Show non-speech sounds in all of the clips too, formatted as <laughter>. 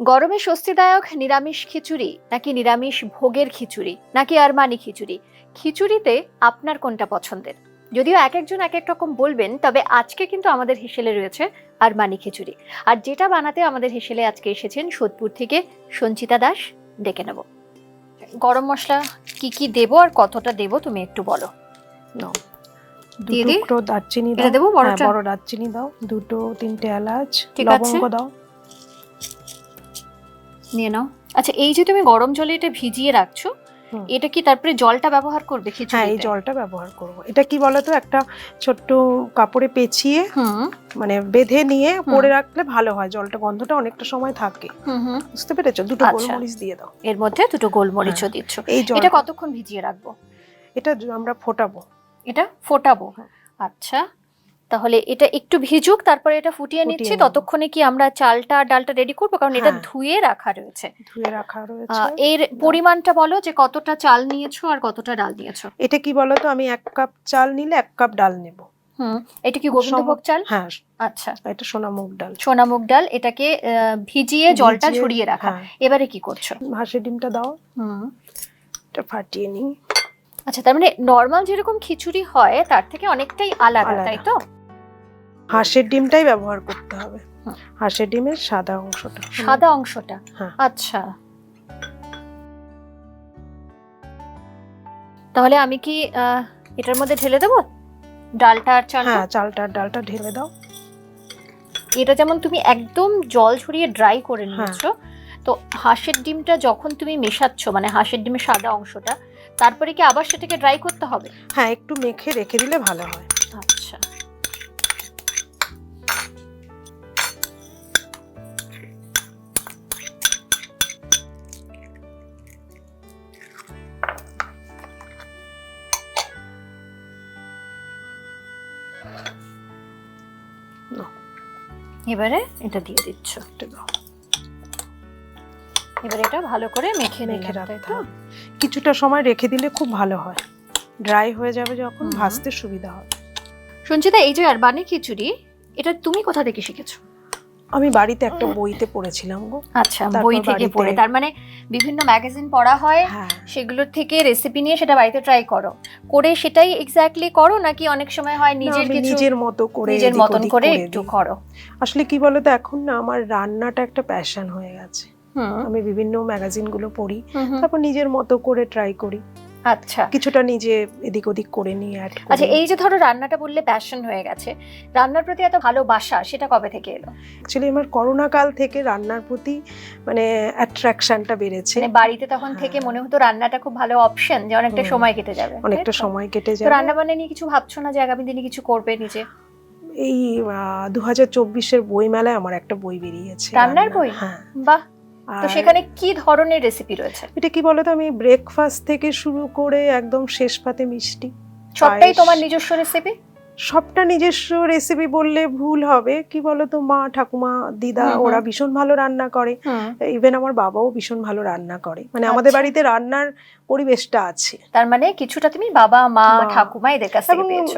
গরমে স্বস্তিদায়ক নিরামিষ খিচুড়ি নাকি নিরামিষ ভোগের খিচুড়ি নাকি আরমানি খিচুড়ি? খিচুড়িতে আপনার কোনটা পছন্দের? যদিও এক একজন এক এক রকম বলবেন তবে আজকে কিন্তু আমাদের হিসেলে রয়েছে আরমানি খিচুড়ি। আর যেটা বানাতে আমাদের হিসেলে আজকে এসেছেন সোদপুর থেকে সঞ্চিতা দাস ডেকে নেব। গরম মশলা কি কি দেবো আর কতটা দেবো তুমি একটু বলো। দিয়ে? দারচিনি দাও। হ্যাঁ, বড় দারচিনি দাও। দুটো তিনটে এলাচ। লবঙ্গ দাও। নিয়ে নাও। আচ্ছা এই যে তুমি গরম জলে এটা ভিজিয়ে রাখছো এটা কি তারপরে জলটা ব্যবহার করবে হ্যাঁ এই জলটা ব্যবহার করব। এটা কি বলতো একটা ছোট্ট কাপড়ে পেঁচিয়ে মানে বেঁধে নিয়ে পরে রাখলে ভালো হয় জলটা গন্ধটা অনেকটা সময় থাকে। বুঝতে পেরেছ? দুটো আচ্ছা। গোলমরিচ দিয়ে দাও। এর মধ্যে দুটো গোলমরিচও হ্যাঁ। দিচ্ছ। এই এটা কতক্ষণ ভিজিয়ে রাখব? এটা আমরা ফোটাবো। এটা ফোটাবো। আচ্ছা। তাহলে এটা একটু ভিজুক তারপরে এটা ফুটিয়ে নিচ্ছি ততক্ষণে কি আমরা চালটা আর ডালটা রেডি করব? কারণ এটা হ্যাঁ। ধুয়ে রাখা রয়েছে। ধুয়ে রাখা রয়েছে। এর পরিমাণটা বলো যে কতটা চাল নিয়েছো আর কতটা ডাল নিয়েছো। এটা কি বলতো আমি এক কাপ চাল নিলে এক কাপ ডাল নেব। হুম এটা কি গোবিন্দভোগ চাল? হ্যাঁ। আচ্ছা। এটা সোনা মুগ ডাল। সোনা মুগ ডাল এটাকে ভিজিয়ে জলটা ঝরিয়ে রাখা। হ্যাঁ। এবারে কি করছ? হাঁসের ডিমটা দাও। হুম। এটা ফাটিয়ে নিই। আচ্ছা তার মানে নর্মাল যেরকম খিচুড়ি হয় তার থেকে অনেকটাই আলাদা। তাই তো? হাঁসের ডিমটাই ব্যবহার করতে হবে। হাঁসের ডিমের সাদা অংশটা। সাদা অংশটা? হ্যাঁ। আচ্ছা। তাহলে আমি কি এটার মধ্যে ঢেলে দেবো? ডালটা আর চালটা? হ্যাঁ চালটা আর ডালটা ঢেলে দাও। এটা যেমন তুমি একদম জল ছড়িয়ে ড্রাই করে হ্যাঁ। নিয়েছো তো হাঁসের ডিমটা যখন তুমি মেশাচ্ছ মানে হাঁসের ডিমের সাদা অংশটা তারপরে কি আবার সেটাকে ড্রাই করতে হবে? হ্যাঁ একটু মেখে রেখে দিলে ভালো হয়। আচ্ছা। এবারে এটা দিয়ে দিচ্ছ। এবার এটা ভালো করে মেখে মেখে রাখতে। কিছুটা সময় রেখে দিলে খুব ভালো হয়। ড্রাই হয়ে যাবে যখন ভাজতে সুবিধা হবে। সঞ্চিতা এই যে আর বানি খিচুড়ি এটা তুমি কোথা থেকে শিখেছো? আমি বাড়িতে একটা বইতে পড়েছিলাম গো। আচ্ছা বই থেকে পড়ে। তার মানে বিভিন্ন ম্যাগাজিন পড়া হয় হ্যাঁ। সেগুলোর থেকে রেসিপি নিয়ে সেটা বাড়িতে ট্রাই করো। করে সেটাই এক্স্যাক্টলি করো নাকি অনেক সময় হয় নিজের কিছু নিজের মতো করে নিজের মতন করে একটু করো। আসলে কি বলতো এখন না আমার রান্নাটা একটা প্যাশন হয়ে গেছে। আমি বিভিন্ন ম্যাগাজিনগুলো পড়ি। তারপর নিজের মতো করে ট্রাই করি। আচ্ছা। কিছুটা নিজে এদিক ওদিক করে নিই আর আচ্ছা এই যে ধরো রান্নাটা বললে প্যাশন হয়ে গেছে রান্নার প্রতি এত ভালোবাসা সেটা কবে থেকে এলো? অ্যাকচুয়ালি আমার করোনা কাল থেকে রান্নার প্রতি মানে অ্যাট্রাকশনটা বেড়েছে। মানে বাড়িতে তখন হ্যাঁ। থেকে মনে হতো রান্নাটা খুব ভালো অপশন যে অনেকটা সময় কেটে যাবে অনেকটা সময় কেটে যায় রান্না বান্না নিয়ে কিছু ভাবছ না যে আগামী দিনে কিছু করবে নিজে? এই দু হাজার চব্বিশের বই মেলায় আমার একটা বই বেরিয়েছে রান্নার বই? হ্যাঁ। বাহ! তো সেখানে কি ধরনের রেসিপি রয়েছে? এটা কি বলতো? আমি ব্রেকফাস্ট থেকে শুরু করে একদম শেষ পাতে মিষ্টি সবটাই তোমার নিজস্ব রেসিপি সবটা নিজস্ব রেসিপি বললে ভুল হবে। কি বলতো? মা ঠাকুমা দিদা। ওরা ভীষণ ভালো রান্না করে। ইভেন আমার বাবাও ভীষণ ভালো রান্না করে। মানে আমাদের আচ্ছা। বাড়িতে রান্নার পরিবেশটা আছে। তার মানে কিছুটা তুমি বাবা মা মা। ঠাকুমা এদের কাছ থেকে পেয়েছ।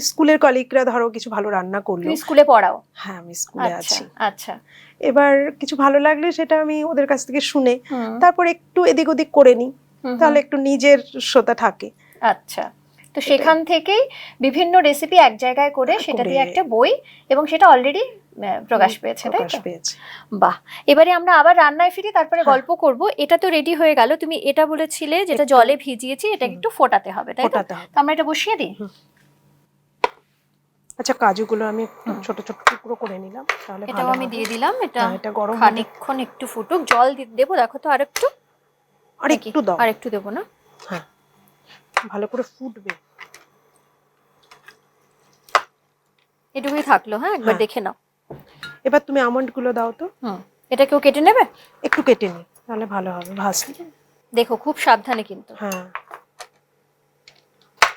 স্কুলের কলিগরা ধরো কিছু ভালো রান্না করল। স্কুলে পড়াও? হ্যাঁ আমি স্কুলে আচ্ছা আছি। আচ্ছা। এবার কিছু ভালো লাগলে সেটা আমি ওদের কাছ থেকে শুনে তারপর একটু এদিক ওদিক করে নিই। তাহলে একটু নিজের শ্রোতা থাকে। আচ্ছা। তো সেখান থেকেই বিভিন্ন রেসিপি এক জায়গায় করে সেটা দিয়ে একটা বই এবং সেটা অলরেডি প্রকাশ পেয়েছে তাই তো? বাহ! এবারে আমরা আবার রান্নায় ফিরি তারপরে হ্যাঁ। গল্প করব। এটা তো রেডি হয়ে গেল। তুমি এটা বলেছিলে যেটা জলে ভিজিয়েছি এটা একটু ফোটাতে হবে তাই তো? আমরা এটা বসিয়ে দিই? আচ্ছা কাজুগুলো আমি একটু ছোট ছোট টুকরো করে নিলাম তাহলে এটাও আমি দিয়ে দিলাম এটা হ্যাঁ, এটা গরম খানিকক্ষণ একটু ফুটুক জল দেবো দেখো তো আরেকটু। আর নাকি? একটু দাও। আর একটু দেবো না? হ্যাঁ ভালো করে ফুটবে। এটুকুই থাকল হ্যাঁ একবার হ্যাঁ। দেখে নাও। এবার তুমি আমন্ডগুলো দাও তো। হুম এটা কেউ কেটে নেবে? একটু কেটে নি তাহলে ভালো হবে ভাজতে। দেখো খুব সাবধানে কিন্তু। হ্যাঁ।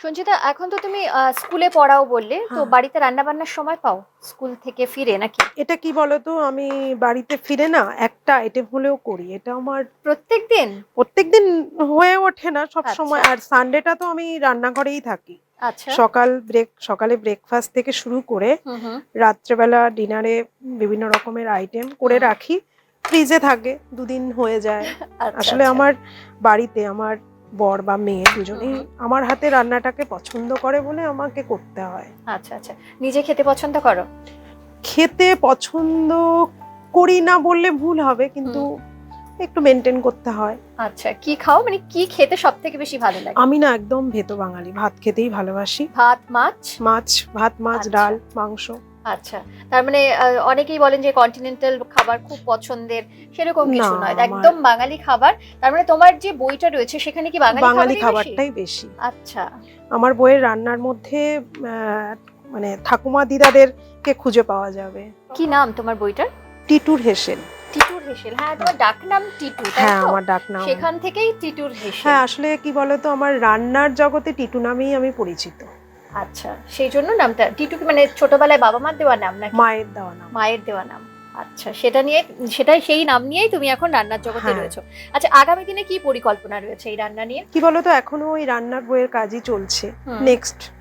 সঞ্চিতা এখন তো তুমি স্কুলে পড়াও বললে তো হ্যাঁ। বাড়িতে রান্না বান্নার সময় পাও? স্কুল থেকে ফিরে নাকি? এটা কি বলতো আমি বাড়িতে ফিরে না একটা আইটেম হলেও করি। এটা আমার প্রত্যেক দিন প্রত্যেকদিন হয়ে ওঠে না সব আচ্ছা। সময় আর সানডেটা তো আমি রান্নাঘরেই থাকি। আচ্ছা। সকাল ব্রেক সকালে ব্রেকফাস্ট থেকে শুরু করে রাত্রেবেলা ডিনারে বিভিন্ন রকমের আইটেম করে রাখি। ফ্রিজে থাকে দুদিন হয়ে যায়। <laughs> আচ্ছা, আসলে আচ্ছা। আমার বাড়িতে আমার বর বা মেয়ে দুজনেই আমার হাতে রান্নাটাকে পছন্দ করে বলে আমাকে করতে হয়। আচ্ছা আচ্ছা। নিজে খেতে পছন্দ করো? খেতে পছন্দ করি না বললে ভুল হবে কিন্তু একটু মেনটেন করতে হয়। আচ্ছা কি খাও? মানে কি খেতে সব থেকে বেশি ভালো লাগে? আমি না একদম ভেতো বাঙালি ভাত খেতেই ভালোবাসি। ভাত মাছ? মাছ ভাত মাছ আচ্ছা। ডাল মাংস। আচ্ছা তার মানে অনেকেই বলেন যে কন্টিনেন্টাল খাবার খুব পছন্দের সেরকম কিছু নয়। একদম বাঙালি খাবার তার মানে তোমার যে বইটা রয়েছে সেখানে কি বাঙালি? খাবারটাই বেশি। আচ্ছা। আমার বইয়ের রান্নার মধ্যে মানে ঠাকুমা দিদাদেরকে খুঁজে পাওয়া যাবে? কি নাম তোমার বইটার? টিটুর হেসেল। টিটুর হেসেল। হ্যাঁ তোমার ডাক নাম টিটু হ্যাঁ আমার ডাক নাম। সেখান থেকেই টিটুর হেসেল। হ্যাঁ আসলে কি বলতো আমার রান্নার জগতে টিটু নামেই আমি পরিচিত। আচ্ছা সেই জন্য নামটা টিটু কি মানে ছোটবেলায় বাবা মার দেওয়া নাম নাকি? মায়ের দেওয়া নাম। মায়ের দেওয়া নাম। আচ্ছা সেটা নিয়ে সেটাই সেই নাম নিয়েই তুমি এখন রান্নার জগতে হ্যাঁ। রয়েছো। আচ্ছা আগামী দিনে কি পরিকল্পনা রয়েছে এই রান্না নিয়ে? কি বলতো এখনও ওই রান্নার বইয়ের কাজই চলছে। নেক্সট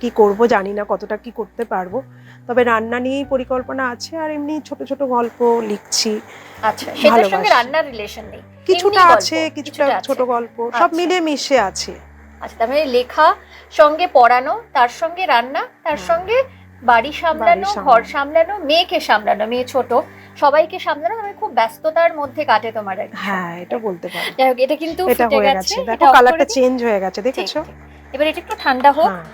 কি করব জানি না কতটা কি করতে পারব। তবে রান্না নিয়েই পরিকল্পনা আছে আর এমনি ছোট ছোট গল্প লিখছি। আচ্ছা সেটার সঙ্গে রান্নার রিলেশন নেই। কিছুটা আছে কিছুটা ছোট গল্প সব আচ্ছা। মিলিয়ে মিশে আছে। আচ্ছা তার মানে লেখা সঙ্গে পড়ানো তার সঙ্গে রান্না তার সঙ্গে বাড়ি সামলানো। ঘর সামলানো। মেয়েকে সামলানো মেয়ে ছোট। সবাইকে সামলানো মানে খুব ব্যস্ততার মধ্যে কাটে তোমার হ্যাঁ এটা বলতে পারো। যাই হোক এটা কিন্তু এটা হয়ে গেছে দেখো কালারটা চেঞ্জ হয়ে গেছে দেখেছ? এবার এটা একটু ঠান্ডা হোক হ্যাঁ।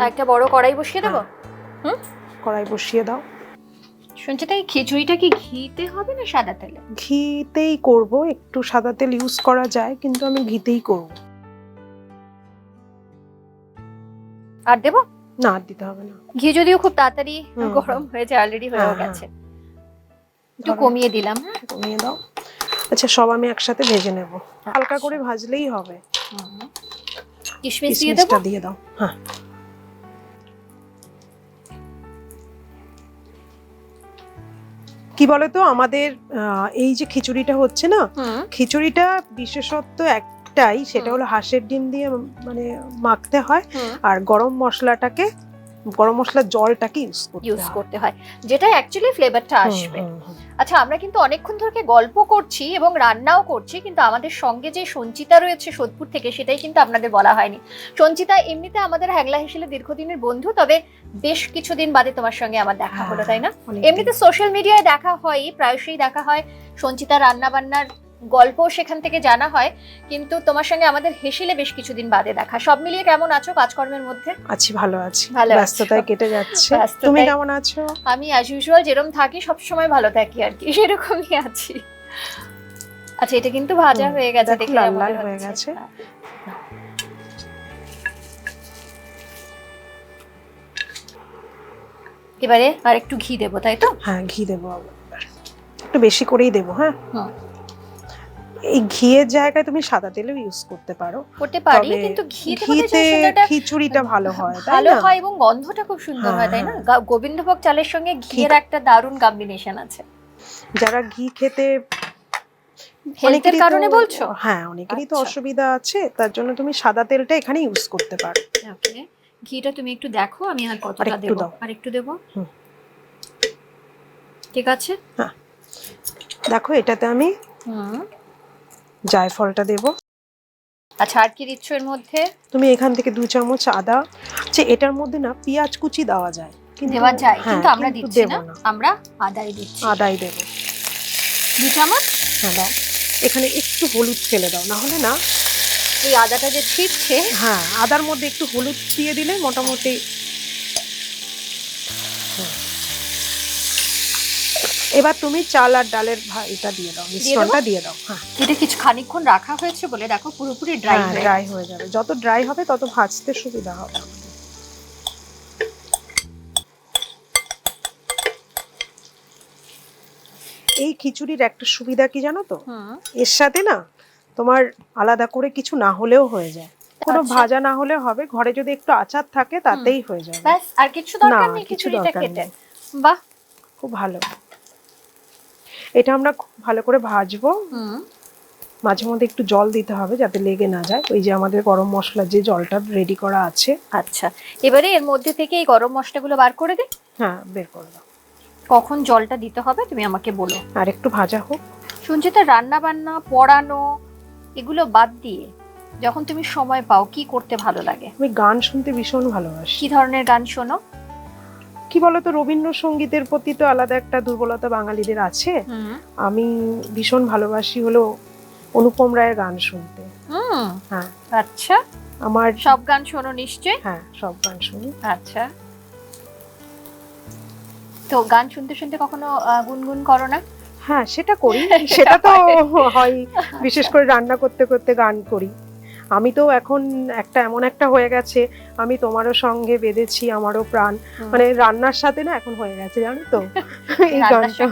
আর একটা বড় কড়াই বসিয়ে দেবো? কড়াই বসিয়ে দাও। শুনছি তাই খিচুড়িটা কি ঘিতে হবে না সাদা তেলে? ঘিতেই করব একটু সাদা তেল ইউজ করা যায় কিন্তু আমি ঘিতেই করব। আর দেবো? না আর দিতে হবে না। ঘি যদিও খুব তাড়াতাড়ি গরম হয়েছে অলরেডি হয়েও হ্যাঁ, হ্যাঁ। গেছে। একটু কমিয়ে দিলাম হ্যাঁ। কমিয়ে দাও। আচ্ছা সব আমি একসাথে ভেজে নেব। হালকা করে ভাজলেই হবে। কিশমিশ দিয়ে দেবো? দিয়ে দাও হ্যাঁ। কি বলতো? আমাদের এই যে খিচুড়িটা হচ্ছে না খিচুড়িটা বিশেষত্ব একটাই সেটা। হলো হাঁসের ডিম দিয়ে মানে মাখতে হয় আর গরম মশলাটাকে গরম মশলার জলটাকে ইউজ করতে ইউজ হয়। করতে হয় যেটা অ্যাকচুয়ালি ফ্লেভারটা আসবে। আচ্ছা আমরা কিন্তু অনেকক্ষণ ধরে গল্প করছি এবং রান্নাও করছি কিন্তু আমাদের সঙ্গে যে সঞ্চিতা রয়েছে সোদপুর থেকে সেটাই কিন্তু আপনাদের বলা হয়নি। সঞ্চিতা এমনিতে আমাদের হ্যাংলা হিসেলে দীর্ঘদিনের বন্ধু তবে বেশ কিছুদিন বাদে তোমার সঙ্গে আমার দেখা হলো তাই না? এমনিতে সোশ্যাল মিডিয়ায় দেখা হয় প্রায়শই দেখা হয় সঞ্চিতা রান্না বান্নার গল্প সেখান থেকে জানা হয় কিন্তু তোমার সঙ্গে আমাদের হেসিলে বেশ কিছুদিন বাদে দেখা। সব মিলিয়ে কেমন আছো কাজকর্মের মধ্যে? আছি ভালো আছি। ভালো ব্যস্ততায় কেটে যাচ্ছে। তুমি কেমন আছো? আমি অ্যাজ ইউজুয়াল যেরকম থাকি সব সময় ভালো থাকি আর কি সেরকমই আছি। আচ্ছা এটা কিন্তু ভাজা হয়ে গেছে দেখো লাল লাল হয়ে গেছে। হ্যাঁ। এবারে আর একটু ঘি দেবো তাই তো? হ্যাঁ ঘি দেবো একটু বেশি করেই দেবো হ্যাঁ। এই ঘিয়ের জায়গায় তুমি সাদা তেলও ইউজ করতে পারো। করতে পারি কিন্তু ঘিতে খিচুড়িটা ভালো হয় ভালো হয় এবং গন্ধটা খুব সুন্দর হয় তাই না? হ্যাঁ, গোবিন্দভোগ চালের সঙ্গে ঘিয়ের একটা দারুণ কম্বিনেশন আছে। যারা ঘি খেতে হেলথের কারণে বলছো? হ্যাঁ অনেকেরই তো আচ্ছা। অসুবিধা আছে তার জন্য তুমি সাদা তেলটা এখানে ইউজ করতে পারো। ওকে ঘিটা তুমি একটু দেখো আমি আর কতটা দেবো? আর একটু দেবো। ঠিক আছে? হ্যাঁ। দেখো এটাতে আমি হুম। জায়ফলটা দেবো। আচ্ছা আর কি দিচ্ছ এর মধ্যে? তুমি এখান থেকে দু চামচ আদা। যে এটার মধ্যে না পেঁয়াজ কুচি দেওয়া যায় দেওয়া যায় হ্যাঁ, কিন্তু আমরা দিচ্ছি না। আমরা আদাই দিচ্ছি। আদাই দেবো। দু চামচ? হ্যাঁ দাও। এখানে একটু হলুদ ফেলে দাও না হলে না এই আদাটা যে ছিটছে। হ্যাঁ আদার মধ্যে একটু হলুদ দিয়ে দিলে মোটামুটি এবার তুমি চাল আর ডালের এটা দিয়ে দাও মিশ্রণটা দিয়ে দাও হ্যাঁ। এটা কিছু খানিকক্ষণ রাখা হয়েছে বলে দেখো পুরোপুরি ড্রাই হ্যাঁ ড্রাই হয়ে যাবে। যত ড্রাই হবে তত ভাজতে সুবিধা হবে। এই খিচুড়ির একটা সুবিধা কি জানো তো? এর সাথে না তোমার আলাদা করে কিছু না হলেও হয়ে যায়। কোনো আচ্ছা। ভাজা না হলে হবে ঘরে যদি একটু আচার থাকে তাতেই হয়ে যাবে। ব্যাস আর কিছু দরকার না, নেই খিচুড়িটা খেতে বাহ। খুব ভালো। এটা আমরা খুব ভালো করে ভাজবো। মাঝে মধ্যে একটু জল দিতে হবে যাতে লেগে না যায়। ওই যে আমাদের গরম মশলার যে জলটা রেডি করা আছে। আচ্ছা। এবারে এর মধ্যে থেকে এই গরম মশলাগুলো বার করে দে। হ্যাঁ বের করে দাও। কখন জলটা দিতে হবে তুমি আমাকে বলো। আর একটু ভাজা হোক। সঞ্চিতা রান্না বান্না পড়ানো এগুলো বাদ দিয়ে যখন তুমি সময় পাও কি করতে ভালো লাগে? আমি গান শুনতে ভীষণ ভালোবাসি। কি ধরনের গান শোনো? কি বলতো রবীন্দ্রসঙ্গীতের প্রতি তো আলাদা একটা দুর্বলতা বাঙালিদের আছে। আমি ভীষণ ভালোবাসি হলো অনুপম রায়ের গান শুনতে। হ্যাঁ। আচ্ছা। আমার সব গান শোনো নিশ্চয়ই? হ্যাঁ সব গান শুনি। আচ্ছা। তো গান শুনতে শুনতে কখনো গুনগুন করো না? হ্যাঁ সেটা করি। <laughs> সেটা তো হয়। বিশেষ করে রান্না করতে করতে গান করি। আমি তো এখন একটা এমন একটা হয়ে গেছে আমি তোমারও সঙ্গে বেঁধেছি আমারও প্রাণ। মানে রান্নার সাথে না এখন হয়ে গেছে জানো তো? <laughs> এই গানটা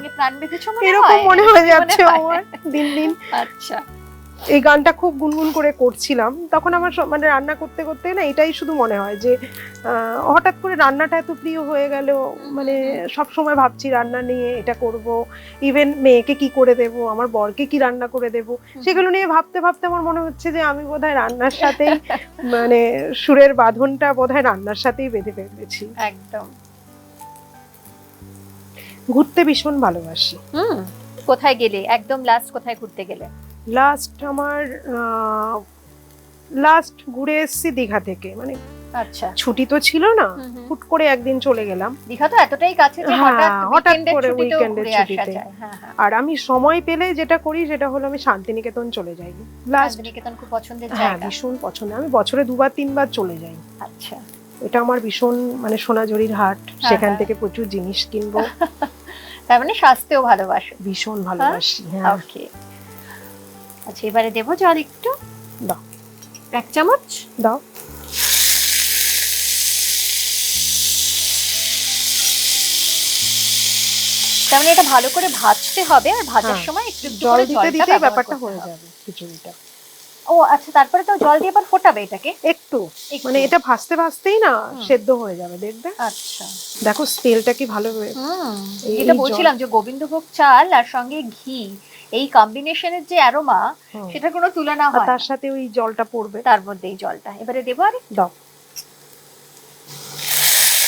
এরকম মনে হয়ে যাচ্ছে আমার দিন দিন। আচ্ছা। এই গানটা খুব গুনগুন করে করছিলাম। তখন আমার মানে রান্না করতে করতে না এটাই শুধু মনে হয় যে হঠাৎ করে রান্নাটা এত প্রিয় হয়ে গেল মানে সব সময় ভাবছি রান্না নিয়ে এটা করব ইভেন মেয়েকে কি করে দেব আমার বরকে কি রান্না করে দেব সেগুলো নিয়ে ভাবতে ভাবতে আমার মনে হচ্ছে যে আমি বোধহয় রান্নার সাথেই মানে সুরের বাঁধনটা বোধহয় রান্নার সাথেই বেঁধে ফেলেছি। একদম। ঘুরতে ভীষণ ভালোবাসি। হুম কোথায় গেলে? একদম লাস্ট কোথায় ঘুরতে গেলে? লাস্ট আমার লাস্ট ঘুরে এসেছি দীঘা থেকে। মানে আচ্ছা। ছুটি তো ছিল না। হুট করে একদিন চলে গেলাম। দীঘা তো এতটাই কাছে যে হ্যাঁ, হঠাৎ হঠাৎ করে ছুটিতে। হ্যাঁ, হ্যাঁ। আর আমি সময় পেলে যেটা করি সেটা হলো আমি শান্তিনিকেতন চলে যাই। শান্তিনিকেতন খুব পছন্দের হ্যাঁ ভীষণ পছন্দ। আমি বছরে দুবার তিনবার চলে যাই। আচ্ছা। এটা আমার ভীষণ মানে সোনাঝুরির হাট। সেখান। থেকে প্রচুর জিনিস কিনবো। <laughs> তার মানে স্বাস্থ্যও ভালোবাসো। ভীষণ ভালোবাসি হ্যাঁ। ওকে আচ্ছা এবারে দেবো জল একটু। দাও। এক চামচ। দাও। তার মানে এটা ভালো করে ভাজতে হবে আর ভাজার হ্যাঁ। সময় একটু জল দিতে দিতে ব্যাপারটা হয়ে যাবে খিচুড়িটা। ও আচ্ছা তারপরে তো জল দিয়ে আবার ফোটাবে এটাকে? একটু। মানে এটা ভাজতে ভাজতেই না সেদ্ধ হয়ে যাবে দেখবে? আচ্ছা। দেখো তেলটা কি ভালো হয়ে এই- এটা বলছিলাম যে গোবিন্দভোগ চাল আর সঙ্গে ঘি। এই কম্বিনেশনের যে অ্যারোমা সেটা কোনো তুলনা হয় তার সাথে ওই জলটা পড়বে। তার মধ্যে এই জলটা। এবারে দেবো আরে দাও।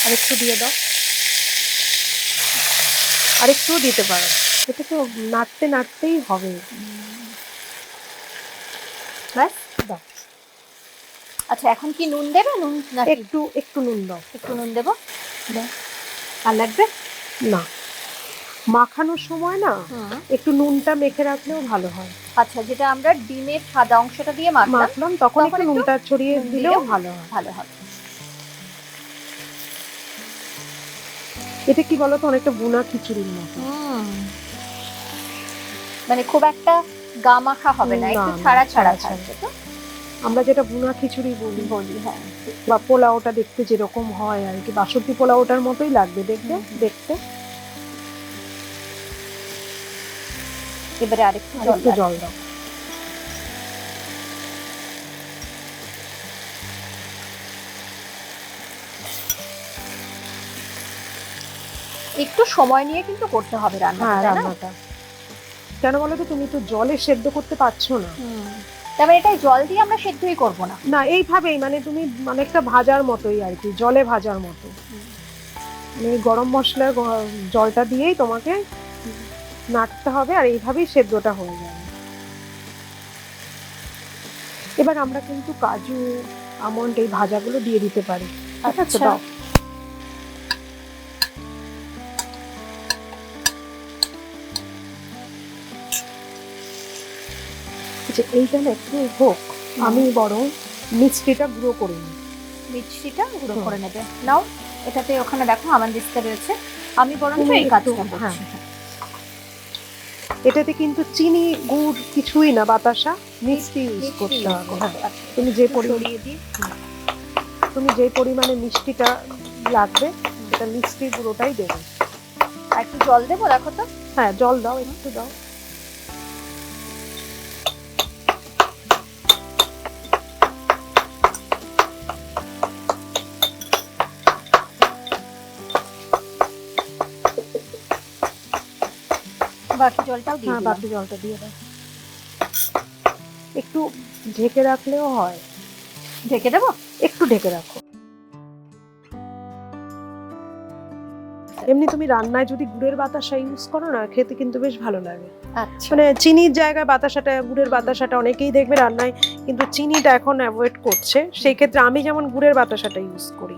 আর একটু দিয়ে দাও। আর একটু দিতে পারো। এটা তো নাড়তে নাড়তেই হবে। ব্যাস। দাও। আচ্ছা এখন কি নুন দেবে? নুন একটু একটু নুন দাও। একটু নুন দেবো। আর লাগবে? না। মাখানোর সময় না একটু নুনটা মেখে রাখলেও ভালো হয়। আচ্ছা যেটা আমরা ডিমের সাদা অংশটা দিয়ে মাখলাম তখন একটু নুনটা ছড়িয়ে দিলেও ভালো হয়। ভালো হবে এটা কি বলতো অনেকটা বুনা খিচুড়ির মতো। মানে খুব একটা গা মাখা হবে না একটু ছাড়া ছাড়া থাকবে তো? আমরা যেটা বুনা খিচুড়ি বলি বলি হ্যাঁ। বা পোলাওটা দেখতে যেরকম হয় আর কি বাসন্তী পোলাওটার মতোই লাগবে দেখবে। দেখতে। এবারে আরেকটু আর জল একটু দাও। একটু সময় নিয়ে কিন্তু করতে হবে হ্যাঁ রান্নাটা। কেন বলো তো তুমি তো জলে সেদ্ধ করতে পারছ না। তার মানে এটাই জল দিয়ে আমরা সেদ্ধই করব না। না এইভাবেই মানে তুমি অনেকটা ভাজার মতোই আর কি জলে ভাজার মতো। মানে গরম মশলা জলটা দিয়েই তোমাকে নাড়তে হবে আর এইভাবেই সেদ্ধটা হয়ে যাবে। এবার আমরা কিন্তু কাজু আমন্ড এই ভাজাগুলো দিয়ে দিতে পারি। ঠিক আছে আচ্ছা। দাও। আচ্ছা এইটা না একটু হোক আমি বরং মিষ্টিটা গুঁড়ো করে নিই। মিষ্টিটা গুঁড়ো করে নেবে। নাও এটাতে ওখানে দেখো আমার দিস্তা রয়েছে। আমি তুমি এই কাজটা করছি। হ্যাঁ। এটাতে কিন্তু চিনি গুড় কিছুই না বাতাসা মিষ্টি ইউজ করতে হবে। হ্যাঁ আচ্ছা, তুমি যে পরিমাণে। তুমি যে পরিমাণে মিষ্টিটা লাগবে সেটা মিষ্টি গুঁড়োটাই দেবে। একটু জল দেবো দেখো তো। হ্যাঁ জল দাও একটু দাও। বাকি জলটাও দিয়ে হ্যাঁ বাকি জলটা দিয়ে দাও। একটু ঢেকে রাখলেও হয়। ঢেকে দেবো? একটু ঢেকে রাখো। এমনি তুমি রান্নায় যদি গুড়ের বাতাসা ইউজ করো না খেতে কিন্তু বেশ ভালো লাগে। আচ্ছা। মানে চিনির জায়গায় বাতাসাটা গুড়ের বাতাসাটা অনেকেই দেখবে রান্নায় কিন্তু চিনিটা এখন অ্যাভয়েড করছে। সেই ক্ষেত্রে আমি যেমন গুড়ের বাতাসাটা ইউজ করি।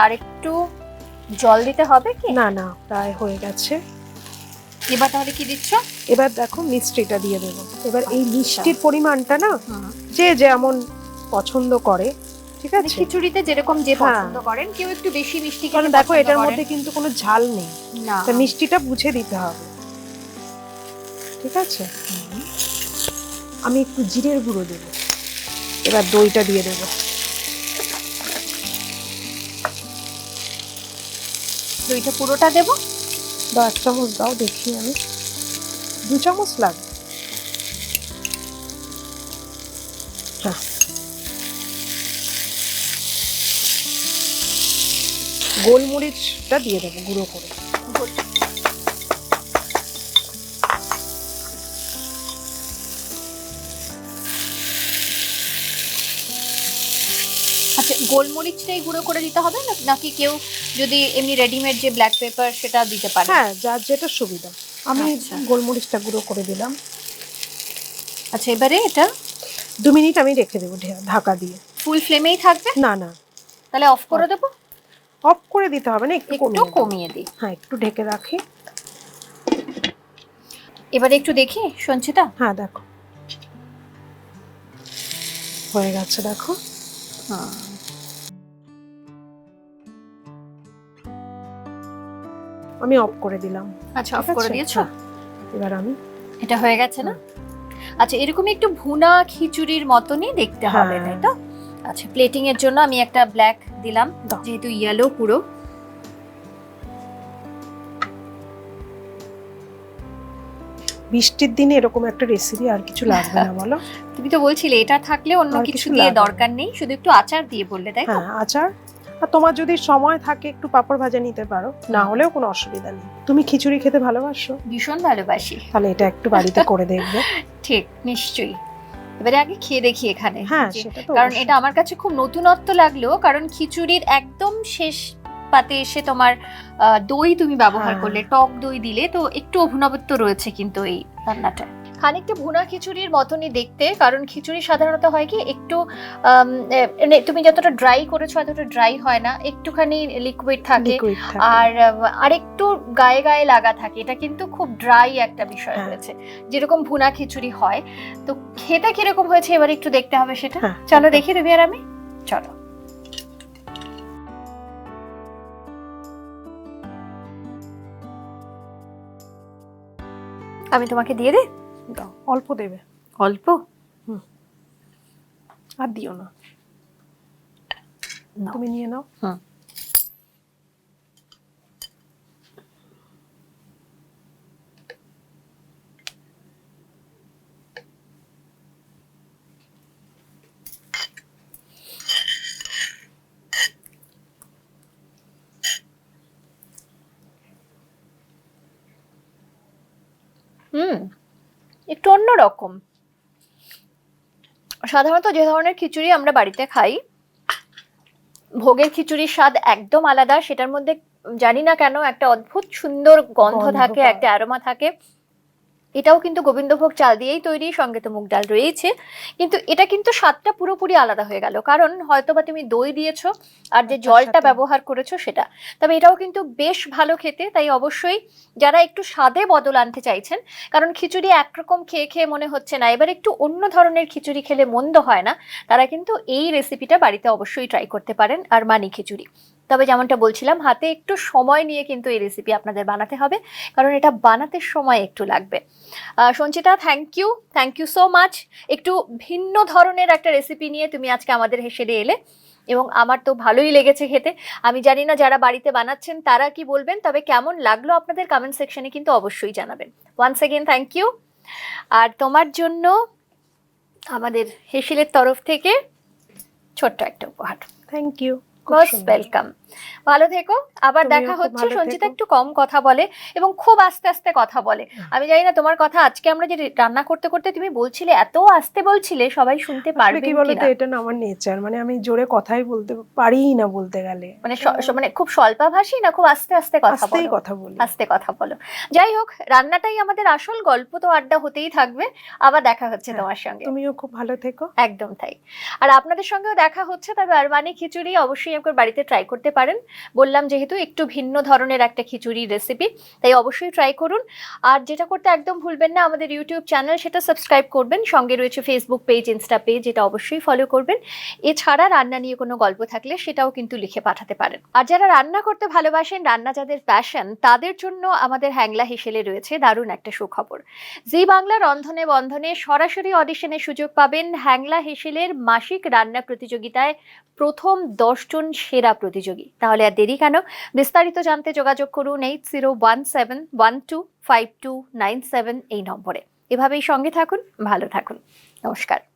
আর একটু জল দিতে হবে কি? না না প্রায় হয়ে গেছে। এবার তাহলে কি দিচ্ছ? এবার দেখো মিষ্টিটা দিয়ে দেবো। এবার এই আচ্ছা। মিষ্টির পরিমাণটা না যে যেমন পছন্দ করে ঠিক মানে আছে? খিচুড়িতে যেরকম যে হ্যাঁ। পছন্দ করেন কেউ একটু বেশি মিষ্টি কারণ দেখো এটার মধ্যে কিন্তু কোনো ঝাল নেই। না। তা মিষ্টিটা বুঝে দিতে হবে। ঠিক আছে? আমি একটু জিরের গুঁড়ো দেবো। এবার দইটা দিয়ে দেবো। দইটা পুরোটা দেব। দশ চামচ দাও দেখি আমি। দু চামচ লাগবে হ্যাঁ গোলমরিচটা দিয়ে দেবো গুঁড়ো করে। গোলমরিচটাই গুঁড়ো করে দিতে হবে নাকি কেউ যদি এমনি রেডিমেড যে ব্ল্যাক পেপার সেটা দিতে পারে? হ্যাঁ যার যেটা সুবিধা। আমি আচ্ছা। গোলমরিচটা গুঁড়ো করে দিলাম। আচ্ছা এবারে এটা? দু মিনিট আমি রেখে দেবো ঢাকা দিয়ে। ফুল ফ্লেমেই থাকবে? না না। তাহলে অফ করে দেবো? অফ করে দিতে হবে না একটু একটু কমিয়ে দিই। হ্যাঁ একটু ঢেকে রাখি। এবারে একটু দেখি সঞ্চিতা? হ্যাঁ দেখো। হয়ে গেছে দেখো। আমি অফ করে দিলাম। আচ্ছা অফ করে দিয়েছ? এবার আমি এটা হয়ে গেছে না? আচ্ছা এরকম একটু ভুনা খিচুড়ির মতনই দেখতে হবে হ্যাঁ। তাই তো? আচ্ছা প্লেটিং এর জন্য আমি একটা ব্ল্যাক দিলাম যেহেতু ইয়েলো পুরো। বৃষ্টির দিনে এরকম একটা রেসিপি আর কিছু লাগবে না বলো? <laughs> তুমি তো বলছিলে এটা থাকলে অন্য কিছু দিয়ে দরকার নেই শুধু একটু আচার দিয়ে বললে তাই হ্যাঁ আচার আর তোমার যদি সময় থাকে একটু পাপড় ভাজা নিতে পারো না হলেও কোনো অসুবিধা নেই। তুমি খিচুড়ি খেতে ভালোবাসো? ভীষণ ভালোবাসি। তাহলে এটা একটু বাড়িতে করে দেখবে। <laughs> ঠিক নিশ্চয়ই। এবারে আগে খেয়ে দেখি এখানে। হ্যাঁ সেটা কারণ এটা আমার কাছে খুব নতুনত্ব লাগল কারণ খিচুড়ির একদম শেষ পাতে এসে তোমার দই তুমি ব্যবহার হ্যাঁ। করলে টক দই দিলে তো একটু অভিনবত্ব রয়েছে কিন্তু এই রান্নাটা খানিকটা ভুনা খিচুড়ির মতনই দেখতে কারণ খিচুড়ি সাধারণত হয় কি একটু মানে তুমি যতটা ড্রাই করেছ অতটা ড্রাই হয় না একটুখানি লিকুইড থাকে আর আরেকটু গায়ে গায়ে লাগা থাকে এটা কিন্তু খুব ড্রাই একটা বিষয় হ্যাঁ। রয়েছে যেরকম ভুনা খিচুড়ি হয়। তো খেতে কীরকম হয়েছে এবার একটু দেখতে হবে সেটা? হ্যাঁ, চলো। দেখি। তুমি আর আমি? চলো। আমি তোমাকে দিয়ে দিই? দাও, অল্প দেবে। অল্প? আর দিও না। তুমি নিয়ে নাও। হুম। হুম। একটু অন্যরকম সাধারণত যে ধরনের খিচুড়ি আমরা বাড়িতে খাই ভোগের খিচুড়ির স্বাদ একদম আলাদা সেটার মধ্যে জানি না কেন একটা অদ্ভুত সুন্দর গন্ধ গন্ধ থাকে একটা অ্যারোমা থাকে। এটাও কিন্তু গোবিন্দভোগ চাল দিয়েই তৈরি সঙ্গে তো মুগ ডাল রয়েছে কিন্তু এটা কিন্তু স্বাদটা পুরোপুরি আলাদা হয়ে গেল। কারণ হয়তো বা তুমি দই দিয়েছ আর যে জলটা ব্যবহার করেছ সেটা। তবে এটাও কিন্তু বেশ ভালো খেতে তাই অবশ্যই যারা একটু স্বাদে বদল আনতে চাইছেন কারণ খিচুড়ি একরকম খেয়ে খেয়ে মনে হচ্ছে না এবার একটু অন্য ধরনের খিচুড়ি খেলে মন্দ হয় না তারা কিন্তু এই রেসিপিটা বাড়িতে অবশ্যই ট্রাই করতে পারেন আর মানি খিচুড়ি। তবে যেমনটা বলছিলাম হাতে একটু সময় নিয়ে কিন্তু এই রেসিপি আপনাদের বানাতে হবে কারণ এটা বানাতে সময় একটু লাগবে। Sanchita thank you thank you so much একটু ভিন্ন ধরনের একটা রেসিপি নিয়ে তুমি আজকে আমাদের হেসেলে এলে এবং আমার তো ভালোই লেগেছে খেতে। আমি জানি না যারা বাড়িতে বানাচ্ছেন তারা কি বলবেন তবে কেমন লাগল আপনাদের কমেন্ট সেকশনে কিন্তু অবশ্যই জানাবেন। ওয়ান্স এগেন থ্যাংক ইউ আর তোমার জন্য আমাদের হেসিলের তরফ থেকে ছোট্ট একটা উপহার। থ্যাংক ইউ মোস্ট ওয়েলকাম ভালো থেকো। আবার দেখা হচ্ছে। সঞ্চিতা একটু কম কথা বলে এবং খুব আস্তে আস্তে কথা বলে। আমি জানি না তোমার কথা আজকে আমরা যে রান্না করতে করতে তুমি বলছিলে এত আস্তে বলছিলে সবাই শুনতে পারবে কি বলতো এটা না আমার নেচার। মানে আমি জোরে কথাই বলতে পারিই না বলতে গেলে। মানে মানে খুব স্বল্পাভাষী না খুব আস্তে আস্তে কথা আস্তেই বলো? কথা বলি। আস্তে কথা বলো। যাই হোক রান্নাটাই আমাদের আসল গল্প তো আড্ডা হতেই থাকবে। আবার দেখা হচ্ছে হ্যাঁ, তোমার সঙ্গে। তুমিও খুব ভালো থেকো। একদম তাই। আর আপনাদের সঙ্গেও দেখা হচ্ছে তবে আরমানি খিচুড়ি অবশ্যই একবার বাড়িতে ট্রাই করতে পারেন। বললাম যেহেতু একটু ভিন্ন ধরনের একটা খিচুড়ি রেসিপি তাই অবশ্যই ট্রাই করুন। আর যেটা করতে একদম ভুলবেন না, আমাদের ইউটিউব চ্যানেল সেটা সাবস্ক্রাইব করবেন। সঙ্গে রয়েছে ফেসবুক পেজ ইনস্টা পেজ যেটা অবশ্যই ফলো করবেন। এছাড়া রান্না নিয়ে কোনো গল্প থাকলে সেটাও কিন্তু লিখে পাঠাতে পারেন। আর যারা রান্না করতে ভালোবাসেন, রান্না যাদের প্যাশন তাদের জন্য আমাদের হ্যাংলা হিসেলে রয়েছে দারুণ একটা সুখবর। জি বাংলা রন্ধনে বন্ধনে সরাসরি অডিশনের সুযোগ পাবেন হ্যাংলা হেসেলের মাসিক রান্না প্রতিযোগিতায় প্রথম দশজন সেরা প্রতিযোগী। তাহলে আর দেরি কেন? বিস্তারিত জানতে যোগাযোগ করুন eight zero one seven one two five two nine seven এই নম্বরে। এভাবেই সঙ্গে থাকুন, ভালো থাকুন। নমস্কার।